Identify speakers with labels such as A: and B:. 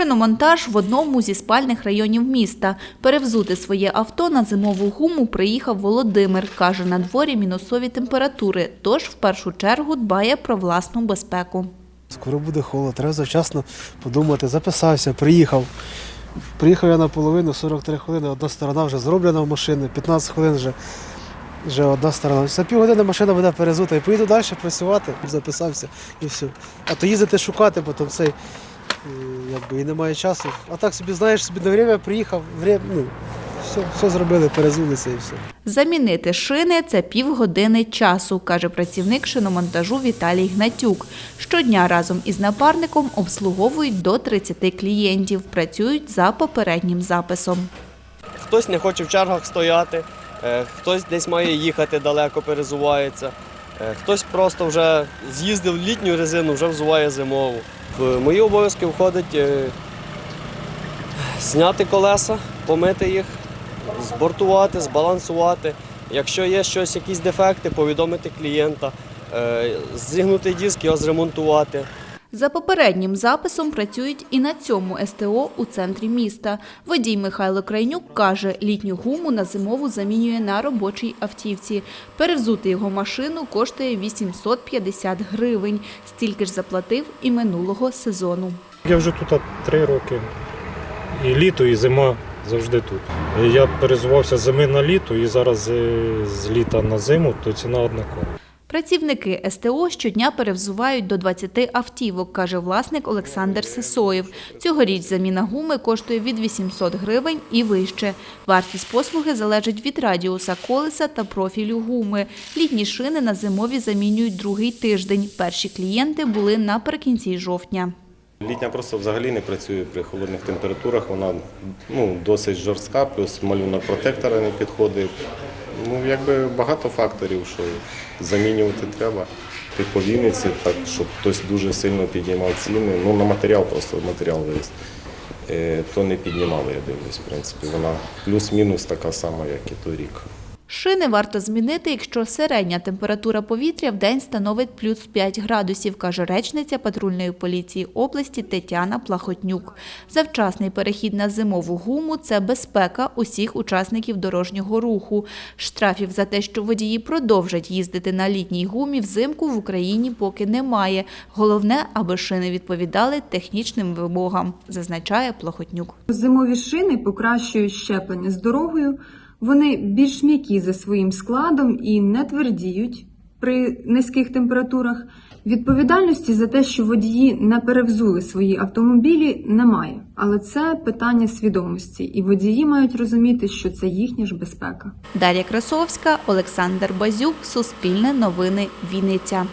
A: Шиномонтаж в одному зі спальних районів міста. Перевзути своє авто на зимову гуму приїхав Володимир. Каже, на дворі мінусові температури, тож в першу чергу дбає про власну безпеку.
B: Скоро буде холод, треба завчасно подумати. Записався, приїхав. Приїхав я наполовину, 43 хвилини, одна сторона вже зроблена в машини, 15 хвилин вже, вже одна сторона. За півгодини машина буде перезута і поїду далі працювати, записався і все. А то їздити шукати, потім цей е, якби і немає часу. А так собі знаєш, собі на время приїхав, вре- ну, все, все зробили, перезулися і все.
A: Замінити шини – це півгодини часу, каже працівник шиномонтажу Віталій Гнатюк. Щодня разом із напарником обслуговують до 30 клієнтів, працюють за попереднім записом.
C: Хтось не хоче в чергах стояти, е, хтось десь має їхати далеко, перезувається, е, хтось просто вже з'їздив літню резину, вже взуває зимову. В мої обов'язки входить е, зняти колеса, помити їх, збортувати, збалансувати. Якщо є щось, якісь дефекти, повідомити клієнта, зігнути зігнутий диск, його зремонтувати.
A: За попереднім записом працюють і на цьому СТО у центрі міста. Водій Михайло Крайнюк каже, літню гуму на зимову замінює на робочій автівці. Перевзути його машину коштує 850 гривень. Стільки ж заплатив і минулого сезону.
D: Я вже тут три роки. І літо, і зима завжди тут. Я перезувався зими на літо і зараз е, з літа на зиму, то ціна однакова.
A: Працівники СТО щодня перевзувають до 20 автівок, каже власник Олександр Сисоєв. Цьогоріч заміна гуми коштує від 800 гривень і вище. Вартість послуги залежить від радіуса колеса та профілю гуми. Літні шини на зимові замінюють другий тиждень. Перші клієнти були наприкінці жовтня.
E: Літня просто взагалі не працює при холодних температурах. Вона ну, досить жорстка, плюс малюнок протектора не підходить. Ну, якби багато факторів, що замінювати треба. По Вінниці, так, щоб хтось дуже сильно піднімав ціни. Ну, на матеріал просто матеріал виріс. Е, То не піднімали, я дивлюсь, в принципі. Вона плюс-мінус така сама, як і торік.
A: Шини варто змінити, якщо середня температура повітря в день становить плюс 5 градусів, каже речниця патрульної поліції області Тетяна Плахотнюк. Завчасний перехід на зимову гуму – це безпека усіх учасників дорожнього руху. Штрафів за те, що водії продовжать їздити на літній гумі взимку в Україні поки немає. Головне, аби шини відповідали технічним вимогам, зазначає Плахотнюк.
F: Зимові шини покращують щеплення з дорогою. Вони більш м'які за своїм складом і не твердіють при низьких температурах. Відповідальності за те, що водії не перевзули свої автомобілі, немає. Але це питання свідомості, і водії мають розуміти, що це їхня ж безпека.
A: Дар'я Красовська, Олександр Базюк, Суспільне новини, Вінниця.